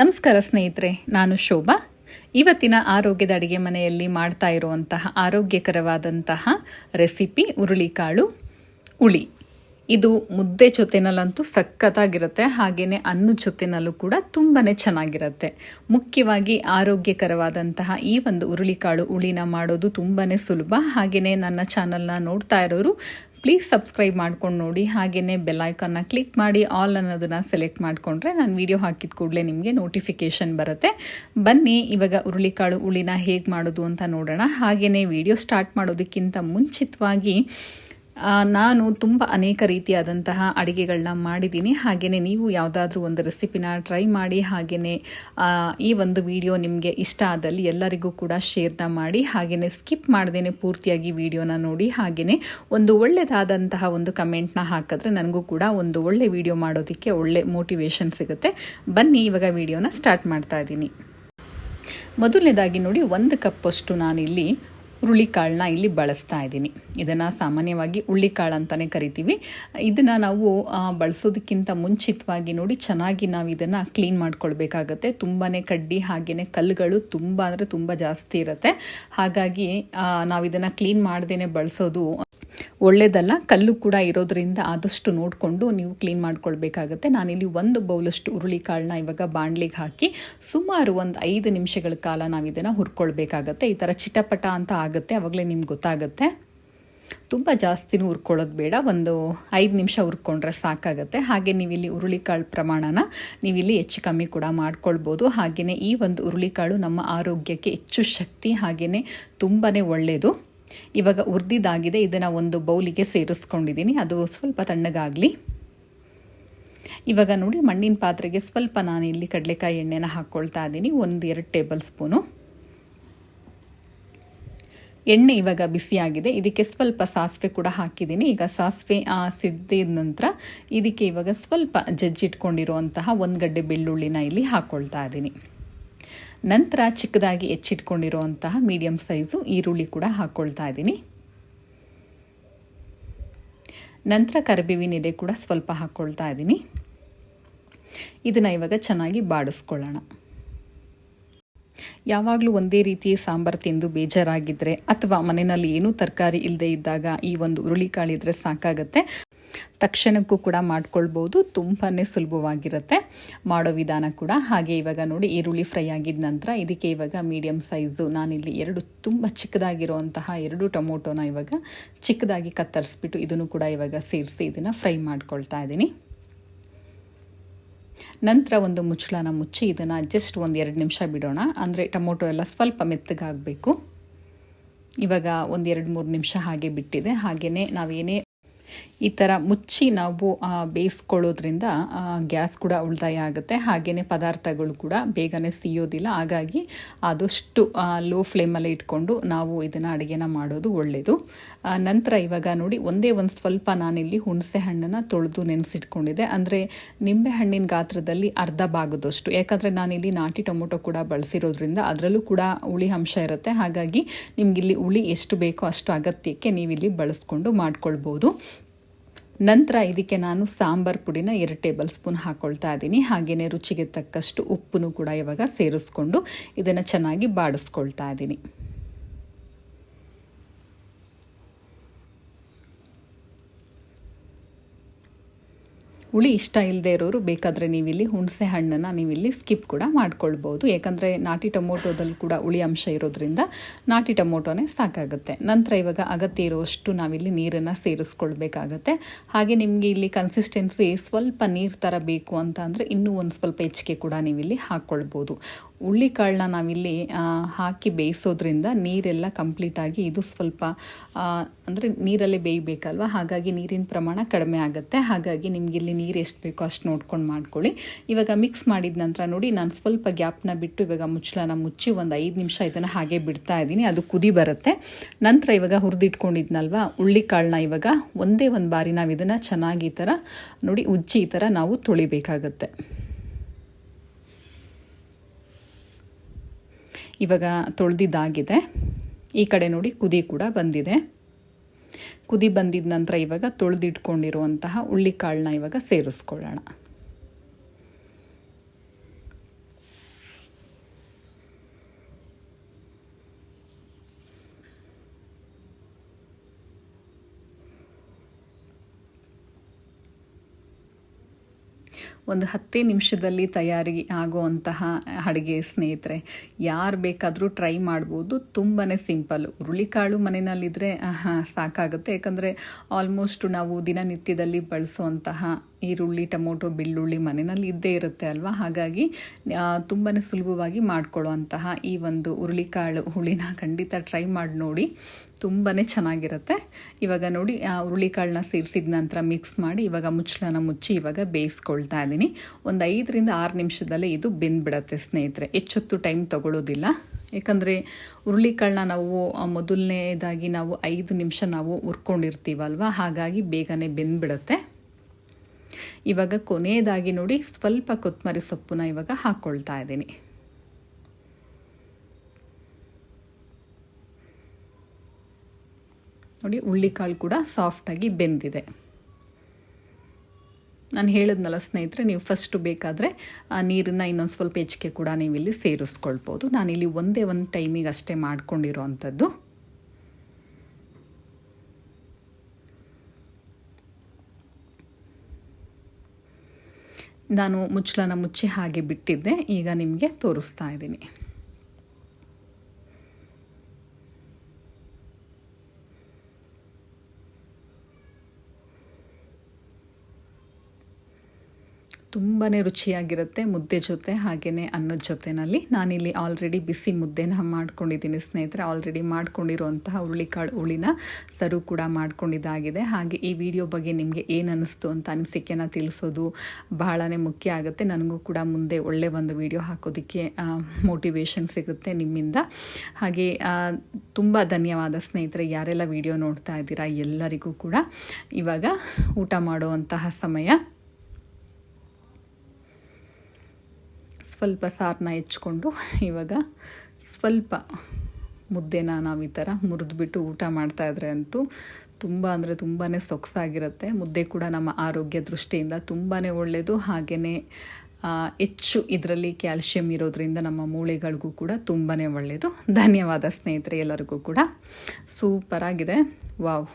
ನಮಸ್ಕಾರ ಸ್ನೇಹಿತರೆ, ನಾನು ಶೋಭಾ. ಇವತ್ತಿನ ಆರೋಗ್ಯದ ಅಡುಗೆ ಮನೆಯಲ್ಲಿ ಮಾಡ್ತಾ ಇರುವಂತಹ ಆರೋಗ್ಯಕರವಾದಂತಹ ರೆಸಿಪಿ ಹುರುಳಿಕಾಳು ಹುಳಿ. ಇದು ಮುದ್ದೆ ಜೊತೆನಲ್ಲಂತೂ ಸಖತ್ತಾಗಿರುತ್ತೆ ಹಾಗೆಯೇ ಅನ್ನ ಜೊತೆನಲ್ಲೂ ಕೂಡ ತುಂಬಾ ಚೆನ್ನಾಗಿರುತ್ತೆ. ಮುಖ್ಯವಾಗಿ ಆರೋಗ್ಯಕರವಾದಂತಹ ಈ ಒಂದು ಹುರುಳಿಕಾಳು ಹುಳಿನ ಮಾಡೋದು ತುಂಬಾ ಸುಲಭ. ಹಾಗೆಯೇ ನನ್ನ ಚಾನಲ್ನ ನೋಡ್ತಾ ಇರೋರು ಪ್ಲೀಸ್ ಸಬ್ಸ್ಕ್ರೈಬ್ ಮಾಡ್ಕೊಂಡು ನೋಡಿ. ಹಾಗೆಯೇ ಬೆಲ್ಲೈಕನ್ನ ಕ್ಲಿಕ್ ಮಾಡಿ ಆಲ್ ಅನ್ನೋದನ್ನು ಸೆಲೆಕ್ಟ್ ಮಾಡಿಕೊಂಡ್ರೆ ನಾನು ವಿಡಿಯೋ ಹಾಕಿದ ಕೂಡಲೇ ನಿಮಗೆ ನೋಟಿಫಿಕೇಷನ್ ಬರುತ್ತೆ. ಬನ್ನಿ, ಇವಾಗ ಹುರುಳಿಕಾಳು ಹುಳಿನ ಹೇಗೆ ಮಾಡೋದು ಅಂತ ನೋಡೋಣ. ಹಾಗೆಯೇ ವಿಡಿಯೋ ಸ್ಟಾರ್ಟ್ ಮಾಡೋದಕ್ಕಿಂತ ಮುಂಚಿತವಾಗಿ ನಾನು ತುಂಬ ಅನೇಕ ರೀತಿಯಾದಂತಹ ಅಡುಗೆಗಳನ್ನ ಮಾಡಿದ್ದೀನಿ. ಹಾಗೆಯೇ ನೀವು ಯಾವುದಾದ್ರೂ ಒಂದು ರೆಸಿಪಿನ ಟ್ರೈ ಮಾಡಿ ಹಾಗೆಯೇ ಈ ಒಂದು ವಿಡಿಯೋ ನಿಮಗೆ ಇಷ್ಟ ಆದಲ್ಲಿ ಎಲ್ಲರಿಗೂ ಕೂಡ ಶೇರ್ನ ಮಾಡಿ ಹಾಗೆಯೇ ಸ್ಕಿಪ್ ಮಾಡ್ದೇನೆ ಪೂರ್ತಿಯಾಗಿ ವಿಡಿಯೋನ ನೋಡಿ ಹಾಗೆಯೇ ಒಂದು ಒಳ್ಳೆಯದಾದಂತಹ ಒಂದು ಕಮೆಂಟ್ನ ಹಾಕಿದ್ರೆ ನನಗೂ ಕೂಡ ಒಂದು ಒಳ್ಳೆ ವಿಡಿಯೋ ಮಾಡೋದಕ್ಕೆ ಒಳ್ಳೆ ಮೋಟಿವೇಶನ್ ಸಿಗುತ್ತೆ. ಬನ್ನಿ, ಇವಾಗ ವಿಡಿಯೋನ ಸ್ಟಾರ್ಟ್ ಮಾಡ್ತಾ ಇದ್ದೀನಿ. ಮೊದಲನೇದಾಗಿ ನೋಡಿ, ಒಂದು ಕಪ್ಪಷ್ಟು ನಾನಿಲ್ಲಿ ಹುರುಳಿಕಾಳನ್ನ ಇಲ್ಲಿ ಬಳಸ್ತಾ ಇದ್ದೀನಿ. ಇದನ್ನು ಸಾಮಾನ್ಯವಾಗಿ ಹುಳ್ಳಿಕಾಳು ಅಂತಲೇ ಕರಿತೀವಿ. ಇದನ್ನು ನಾವು ಬಳಸೋದಕ್ಕಿಂತ ಮುಂಚಿತವಾಗಿ ನೋಡಿ ಚೆನ್ನಾಗಿ ನಾವು ಇದನ್ನು ಕ್ಲೀನ್ ಮಾಡ್ಕೊಳ್ಬೇಕಾಗತ್ತೆ. ತುಂಬಾ ಕಡ್ಡಿ ಹಾಗೆಯೇ ಕಲ್ಲುಗಳು ತುಂಬ ಅಂದರೆ ತುಂಬ ಜಾಸ್ತಿ ಇರುತ್ತೆ. ಹಾಗಾಗಿ ನಾವು ಇದನ್ನು ಕ್ಲೀನ್ ಮಾಡ್ದೇ ಬಳಸೋದು ಒಳ್ಳೆಯದಲ್ಲ ಕಲ್ಲು ಕೂಡ ಇರೋದ್ರಿಂದ ಆದಷ್ಟು ನೋಡಿಕೊಂಡು ನೀವು ಕ್ಲೀನ್ ಮಾಡ್ಕೊಳ್ಬೇಕಾಗತ್ತೆ. ನಾನಿಲ್ಲಿ ಒಂದು ಬೌಲಷ್ಟು ಹುರುಳಿಕಾಳನ್ನ ಇವಾಗ ಬಾಣ್ಲಿಗೆ ಹಾಕಿ ಸುಮಾರು ಒಂದು ಐದು ನಿಮಿಷಗಳ ಕಾಲ ನಾವು ಇದನ್ನು ಹುರ್ಕೊಳ್ಬೇಕಾಗತ್ತೆ. ಈ ಥರ ಚಿಟಪಟ ಅಂತ ಆಗುತ್ತೆ ಆವಾಗಲೇ ನಿಮ್ಗೆ ಗೊತ್ತಾಗುತ್ತೆ. ತುಂಬ ಜಾಸ್ತಿನೂ ಹುರ್ಕೊಳ್ಳೋದು ಬೇಡ, ಒಂದು ಐದು ನಿಮಿಷ ಹುರ್ಕೊಂಡ್ರೆ ಸಾಕಾಗುತ್ತೆ. ಹಾಗೆ ನೀವಿಲ್ಲಿ ಹುರುಳಿಕಾಳು ಪ್ರಮಾಣನ ನೀವಿಲ್ಲಿ ಹೆಚ್ಚು ಕಮ್ಮಿ ಕೂಡ ಮಾಡ್ಕೊಳ್ಬೋದು. ಹಾಗೆಯೇ ಈ ಒಂದು ಹುರುಳಿಕಾಳು ನಮ್ಮ ಆರೋಗ್ಯಕ್ಕೆ ಹೆಚ್ಚು ಶಕ್ತಿ ಹಾಗೆಯೇ ತುಂಬಾ ಒಳ್ಳೆಯದು ಇವಾಗ ಹುರಿದಿದ್ದಾಗಿದೆ ಇದನ್ನು ಒಂದು ಬೌಲಿಗೆ ಸೇರಿಸ್ಕೊಂಡಿದ್ದೀನಿ. ಅದು ಸ್ವಲ್ಪ ತಣ್ಣಗಾಗಲಿ. ಇವಾಗ ನೋಡಿ, ಮಣ್ಣಿನ ಪಾತ್ರೆಗೆ ಸ್ವಲ್ಪ ನಾನು ಇಲ್ಲಿ ಕಡಲೆಕಾಯಿ ಎಣ್ಣೆನ ಹಾಕ್ಕೊಳ್ತಾ ಇದ್ದೀನಿ. ಒಂದು ಎರಡು ಟೇಬಲ್ ಸ್ಪೂನು. ಎಣ್ಣೆ ಇವಾಗ ಬಿಸಿಯಾಗಿದೆ. ಇದಕ್ಕೆ ಸ್ವಲ್ಪ ಸಾಸಿವೆ ಕೂಡ ಹಾಕಿದ್ದೀನಿ. ಈಗ ಸಾಸಿವೆ ಸಿದ್ದಿದ ನಂತರ ಇದಕ್ಕೆ ಇವಾಗ ಸ್ವಲ್ಪ ಜಜ್ಜಿಟ್ಕೊಂಡಿರುವಂತಹ ಒಂದು ಗಡ್ಡೆ ಬೆಳ್ಳುಳ್ಳಿನ ಇಲ್ಲಿ ಹಾಕ್ಕೊಳ್ತಾ ಇದ್ದೀನಿ. ನಂತರ ಚಿಕ್ಕದಾಗಿ ಹೆಚ್ಚಿಟ್ಕೊಂಡಿರುವಂತಹ ಮೀಡಿಯಂ ಸೈಜು ಈರುಳ್ಳಿ ಕೂಡ ಹಾಕ್ಕೊಳ್ತಾ ಇದ್ದೀನಿ. ನಂತರ ಕರಿಬೇವಿನ ಎಲೆ ಕೂಡ ಸ್ವಲ್ಪ ಹಾಕ್ಕೊಳ್ತಾ ಇದ್ದೀನಿ. ಇದನ್ನು ಇವಾಗ ಚೆನ್ನಾಗಿ ಬಾಡಿಸ್ಕೊಳ್ಳೋಣ. ಯಾವಾಗಲೂ ಒಂದೇ ರೀತಿಯ ಸಾಂಬಾರು ತಿಂದು ಬೇಜಾರಾಗಿದ್ದರೆ ಅಥವಾ ಮನೆಯಲ್ಲಿ ಏನೂ ತರಕಾರಿ ಇಲ್ಲದೆ ಇದ್ದಾಗ ಈ ಒಂದು ಹುರುಳಿಕಾಳಿದ್ರೆ ಸಾಕಾಗುತ್ತೆ. ತಕ್ಷಣಕ್ಕೂ ಕೂಡ ಮಾಡ್ಕೊಳ್ಬೋದು. ತುಂಬಾ ಸುಲಭವಾಗಿರುತ್ತೆ. ಮಾಡೋ ವಿಧಾನ ಕೂಡ ಹಾಗೆ ಇವಾಗ ನೋಡಿ ಈರುಳ್ಳಿ ಫ್ರೈ ಆಗಿದ ನಂತರ ಇದಕ್ಕೆ ಇವಾಗ ಮೀಡಿಯಮ್ ಸೈಜು ನಾನಿಲ್ಲಿ ಎರಡು ತುಂಬ ಚಿಕ್ಕದಾಗಿರುವಂತಹ ಎರಡು ಟೊಮೊಟೊನ ಇವಾಗ ಚಿಕ್ಕದಾಗಿ ಕತ್ತರಿಸ್ಬಿಟ್ಟು ಇದನ್ನು ಕೂಡ ಇವಾಗ ಸೇರಿಸಿ ಇದನ್ನು ಫ್ರೈ ಮಾಡ್ಕೊಳ್ತಾ ಇದ್ದೀನಿ. ನಂತರ ಒಂದು ಮುಚ್ಚಳನ ಮುಚ್ಚಿ ಇದನ್ನು ಜಸ್ಟ್ ಒಂದು ಎರಡು ನಿಮಿಷ ಬಿಡೋಣ. ಅಂದರೆ ಟೊಮೊಟೊ ಎಲ್ಲ ಸ್ವಲ್ಪ ಮೆತ್ತಗಾಗಬೇಕು. ಇವಾಗ ಒಂದು ಎರಡು ಮೂರು ನಿಮಿಷ ಹಾಗೆ ಬಿಟ್ಟಿದೆ. ಹಾಗೆಯೇ ನಾವೇನೇ ಈ ಥರ ಮುಚ್ಚಿ ನಾವು ಬೇಯಿಸ್ಕೊಳ್ಳೋದ್ರಿಂದ ಗ್ಯಾಸ್ ಕೂಡ ಉಳಿತಾಯ ಆಗುತ್ತೆ. ಹಾಗೆಯೇ ಪದಾರ್ಥಗಳು ಕೂಡ ಬೇಗನೆ ಸಿಯೋದಿಲ್ಲ. ಹಾಗಾಗಿ ಆದಷ್ಟು ಲೋ ಫ್ಲೇಮಲ್ಲಿ ಇಟ್ಕೊಂಡು ನಾವು ಇದನ್ನು ಅಡುಗೆನ ಮಾಡೋದು ಒಳ್ಳೆಯದು ನಂತರ ಇವಾಗ ನೋಡಿ, ಒಂದೇ ಒಂದು ಸ್ವಲ್ಪ ನಾನಿಲ್ಲಿ ಹುಣಸೆ ಹಣ್ಣನ್ನು ತೊಳೆದು ನೆನೆಸಿಟ್ಕೊಂಡಿದ್ದೆ. ಅಂದರೆ ನಿಂಬೆ ಹಣ್ಣಿನ ಗಾತ್ರದಲ್ಲಿ ಅರ್ಧ ಭಾಗದಷ್ಟು. ಯಾಕಂದರೆ ನಾನಿಲ್ಲಿ ನಾಟಿ ಟೊಮೊಟೊ ಕೂಡ ಬಳಸಿರೋದ್ರಿಂದ ಅದರಲ್ಲೂ ಕೂಡ ಹುಳಿ ಅಂಶ ಇರುತ್ತೆ. ಹಾಗಾಗಿ ನಿಮಗಿಲ್ಲಿ ಹುಳಿ ಎಷ್ಟು ಬೇಕೋ ಅಷ್ಟು ಅಗತ್ಯಕ್ಕೆ ನೀವಿಲ್ಲಿ ಬಳಸ್ಕೊಂಡು ಮಾಡ್ಕೊಳ್ಬೋದು. ನಂತರ ಇದಕ್ಕೆ ನಾನು ಸಾಂಬಾರ್ ಪುಡಿನ ಎರಡು ಟೇಬಲ್ ಸ್ಪೂನ್ ಹಾಕ್ಕೊಳ್ತಾ ಇದ್ದೀನಿ. ಹಾಗೆಯೇ ರುಚಿಗೆ ತಕ್ಕಷ್ಟು ಉಪ್ಪನ್ನು ಕೂಡ ಇವಾಗ ಸೇರಿಸ್ಕೊಂಡು ಇದನ್ನು ಚೆನ್ನಾಗಿ ಬಾಡಿಸ್ಕೊಳ್ತಾ ಇದ್ದೀನಿ. ಹುಳಿ ಇಷ್ಟ ಇಲ್ಲದೆ ಇರೋರು ಬೇಕಾದರೆ ನೀವಿಲ್ಲಿ ಹುಣಸೆ ಹಣ್ಣನ್ನು ನೀವಿಲ್ಲಿ ಸ್ಕಿಪ್ ಕೂಡ ಮಾಡ್ಕೊಳ್ಬೋದು. ಯಾಕಂದರೆ ನಾಟಿ ಟೊಮೊಟೊದಲ್ಲಿ ಕೂಡ ಹುಳಿ ಅಂಶ ಇರೋದ್ರಿಂದ ನಾಟಿ ಟೊಮೊಟೊನೇ ಸಾಕಾಗುತ್ತೆ. ನಂತರ ಇವಾಗ ಅಗತ್ಯ ಇರುವಷ್ಟು ನಾವಿಲ್ಲಿ ನೀರನ್ನು ಸೇರಿಸ್ಕೊಳ್ಬೇಕಾಗತ್ತೆ. ಹಾಗೆ ನಿಮಗೆ ಇಲ್ಲಿ ಕನ್ಸಿಸ್ಟೆನ್ಸಿ ಸ್ವಲ್ಪ ನೀರು ಥರ ಬೇಕು ಅಂತ ಅಂದರೆ ಇನ್ನೂ ಒಂದು ಸ್ವಲ್ಪ ಹೆಚ್ಚಿಗೆ ಕೂಡ ನೀವಿಲ್ಲಿ ಹಾಕ್ಕೊಳ್ಬೋದು ಹುಳ್ಳಿಕಾಳನ್ನ ನಾವಿಲ್ಲಿ ಹಾಕಿ ಬೇಯಿಸೋದ್ರಿಂದ ನೀರೆಲ್ಲ ಕಂಪ್ಲೀಟಾಗಿ ಇದು ಸ್ವಲ್ಪ ಅಂದರೆ ನೀರಲ್ಲೇ ಬೇಯಬೇಕಲ್ವ? ಹಾಗಾಗಿ ನೀರಿನ ಪ್ರಮಾಣ ಕಡಿಮೆ ಆಗುತ್ತೆ. ಹಾಗಾಗಿ ನಿಮ್ಗೆ ಇಲ್ಲಿ ನೀರು ಎಷ್ಟು ಬೇಕೋ ಅಷ್ಟು ನೋಡ್ಕೊಂಡು ಮಾಡ್ಕೊಳ್ಳಿ. ಇವಾಗ ಮಿಕ್ಸ್ ಮಾಡಿದ ನಂತರ ನೋಡಿ, ನಾನು ಸ್ವಲ್ಪ ಗ್ಯಾಪ್ನ ಬಿಟ್ಟು ಇವಾಗ ಮುಚ್ಚಳನ ಮುಚ್ಚಿ ಒಂದು ಐದು ನಿಮಿಷ ಇದನ್ನು ಹಾಗೆ ಬಿಡ್ತಾ ಇದ್ದೀನಿ. ಅದು ಕುದಿ ಬರುತ್ತೆ. ನಂತರ ಇವಾಗ ಹುರಿದಿಟ್ಕೊಂಡಿದ್ನಲ್ವ, ಹುಳ್ಳಿಕಾಳನ್ನ ಇವಾಗ ಒಂದೇ ಒಂದು ಬಾರಿ ನಾವು ಇದನ್ನು ಚೆನ್ನಾಗಿ ಈ ಥರ ನೋಡಿ, ಉಜ್ಜಿ ಈ ಥರ ನಾವು ತೊಳಿಬೇಕಾಗತ್ತೆ. ಇವಾಗ ತೊಳೆದಿದ್ದಾಗಿದೆ. ಈ ಕಡೆ ನೋಡಿ ಕುದಿ ಕೂಡ ಬಂದಿದೆ. ಕುದಿ ಬಂದಿದ ನಂತರ ಇವಾಗ ತೊಳೆದಿಟ್ಕೊಂಡಿರುವಂತಹ ಹುಳ್ಳಿಕಾಳನ್ನ ಇವಾಗ ಸೇರಿಸ್ಕೊಳ್ಳೋಣ. ಒಂದು ಹತ್ತೇ ನಿಮಿಷದಲ್ಲಿ ತಯಾರಿ ಆಗುವಂತಹ ಅಡುಗೆ ಸ್ನೇಹಿತರೆ, ಯಾರು ಬೇಕಾದರೂ ಟ್ರೈ ಮಾಡ್ಬೋದು. ತುಂಬಾ ಸಿಂಪಲ್ ಹುರುಳಿಕಾಳು ಮನೆಯಲ್ಲಿದ್ದರೆ ಸಾಕಾಗುತ್ತೆ. ಯಾಕಂದರೆ ಆಲ್ಮೋಸ್ಟ್ ನಾವು ದಿನನಿತ್ಯದಲ್ಲಿ ಬಳಸುವಂತಹ ಈರುಳ್ಳಿ, ಟೊಮೊಟೊ, ಬೆಳ್ಳುಳ್ಳಿ ಮನೆಯಲ್ಲಿ ಇದ್ದೇ ಇರುತ್ತೆ ಅಲ್ವಾ? ಹಾಗಾಗಿ ತುಂಬಾ ಸುಲಭವಾಗಿ ಮಾಡ್ಕೊಳ್ಳುವಂತಹ ಈ ಒಂದು ಹುರುಳಿಕಾಳು ಹುಳಿನ ಖಂಡಿತ ಟ್ರೈ ಮಾಡಿ ನೋಡಿ. ತುಂಬಾ ಚೆನ್ನಾಗಿರುತ್ತೆ. ಇವಾಗ ನೋಡಿ, ಆ, ಹುರುಳಿಕಾಳನ್ನ ಸೇರಿಸಿದ ನಂತರ ಮಿಕ್ಸ್ ಮಾಡಿ ಇವಾಗ ಮುಚ್ಚಳನ ಮುಚ್ಚಿ ಇವಾಗ ಬೇಯಿಸ್ಕೊಳ್ತಾ ಇದ್ದೀನಿ. ಒಂದು ಐದರಿಂದ ಆರು ನಿಮಿಷದಲ್ಲೇ ಇದು ಬೆಂದ್ಬಿಡತ್ತೆ ಸ್ನೇಹಿತರೆ. ಹೆಚ್ಚೊತ್ತು ಟೈಮ್ ತಗೊಳ್ಳೋದಿಲ್ಲ. ಯಾಕಂದರೆ ಹುರುಳಿಕಾಳನ್ನ ನಾವು ಮೊದಲನೇದಾಗಿ ನಾವು ಐದು ನಿಮಿಷ ನಾವು ಹುರ್ಕೊಂಡಿರ್ತೀವಲ್ವ? ಹಾಗಾಗಿ ಬೇಗನೆ ಬೆಂದ್ಬಿಡುತ್ತೆ. ಇವಾಗ ಕೊನೆಯದಾಗಿ ನೋಡಿ, ಸ್ವಲ್ಪ ಕೊತ್ತಂಬರಿ ಸೊಪ್ಪನ್ನ ಇವಾಗ ಹಾಕ್ಕೊಳ್ತಾ ಇದ್ದೀನಿ. ನೋಡಿ ಹುಳ್ಳಿಕಾಳು ಕೂಡ ಸಾಫ್ಟಾಗಿ ಬೆಂದಿದೆ. ನಾನು ಹೇಳಿದ್ನಲ್ಲ ಸ್ನೇಹಿತರೆ, ನೀವು ಫಸ್ಟು ಬೇಕಾದರೆ ನೀರನ್ನು ಇನ್ನೊಂದು ಸ್ವಲ್ಪ ಹೆಚ್ಚಿಗೆ ಕೂಡ ನೀವು ಇಲ್ಲಿ ಸೇರಿಸ್ಕೊಳ್ಬೋದು. ನಾನಿಲ್ಲಿ ಒಂದೇ ಒಂದು ಟೈಮಿಗೆ ಅಷ್ಟೇ ಮಾಡ್ಕೊಂಡಿರೋ ಅಂಥದ್ದು. ನಾನು ಮುಚ್ಚಳನ ಮುಚ್ಚಿ ಹಾಗೆ ಬಿಟ್ಟಿದ್ದೆ ಈಗ ನಿಮಗೆ ತೋರಿಸ್ತಾ ಇದ್ದೀನಿ. ತುಂಬಾ ರುಚಿಯಾಗಿರುತ್ತೆ ಮುದ್ದೆ ಜೊತೆ ಹಾಗೆಯೇ ಅನ್ನದ ಜೊತೆನಲ್ಲಿ. ನಾನಿಲ್ಲಿ ಆಲ್ರೆಡಿ ಬಿಸಿ ಮುದ್ದೆನ ಮಾಡ್ಕೊಂಡಿದ್ದೀನಿ ಸ್ನೇಹಿತರೆ. ಆಲ್ರೆಡಿ ಮಾಡ್ಕೊಂಡಿರುವಂತಹ ಹುರುಳಿಕಾಳು ಹುಳಿನ ಸರು ಕೂಡ ಮಾಡ್ಕೊಂಡಿದ್ದಾಗಿದೆ. ಹಾಗೆ ಈ ವಿಡಿಯೋ ಬಗ್ಗೆ ನಿಮಗೆ ಏನು ಅನ್ನಿಸ್ತು ಅಂತ ಅನಿಸಿಕೆನ ತಿಳಿಸೋದು ಬಹಳನೇ ಮುಖ್ಯ ಆಗುತ್ತೆ. ನನಗೂ ಕೂಡ ಮುಂದೆ ಒಳ್ಳೆ ಒಂದು ವಿಡಿಯೋ ಹಾಕೋದಕ್ಕೆ ಮೋಟಿವೇಶನ್ ಸಿಗುತ್ತೆ ನಿಮ್ಮಿಂದ. ಹಾಗೆ ತುಂಬ ಧನ್ಯವಾದ ಸ್ನೇಹಿತರೆ. ಯಾರೆಲ್ಲ ವಿಡಿಯೋ ನೋಡ್ತಾ ಇದ್ದೀರಾ ಎಲ್ಲರಿಗೂ ಕೂಡ. ಇವಾಗ ಊಟ ಮಾಡುವಂತಹ ಸಮಯ ಸ್ವಲ್ಪ ಸಾರನ್ನ ಹೆಚ್ಕೊಂಡು ಇವಾಗ ಸ್ವಲ್ಪ ಮುದ್ದೆನ ನಾವು ಈ ಥರ ಮುರಿದ್ಬಿಟ್ಟು ಊಟ ಮಾಡ್ತಾಯಿದ್ರೆ ಅಂತೂ ತುಂಬ ಅಂದರೆ ತುಂಬಾ ಸೊಗಸಾಗಿರುತ್ತೆ. ಮುದ್ದೆ ಕೂಡ ನಮ್ಮ ಆರೋಗ್ಯ ದೃಷ್ಟಿಯಿಂದ ತುಂಬಾ ಒಳ್ಳೆಯದು ಹಾಗೆಯೇ ಹೆಚ್ಚು ಇದರಲ್ಲಿ ಕ್ಯಾಲ್ಶಿಯಂ ಇರೋದರಿಂದ ನಮ್ಮ ಮೂಳೆಗಳಿಗೂ ಕೂಡ ತುಂಬಾ ಒಳ್ಳೆಯದು ಧನ್ಯವಾದ ಸ್ನೇಹಿತರೆ ಎಲ್ಲರಿಗೂ ಕೂಡ. ಸೂಪರಾಗಿದೆ ವಾವ್.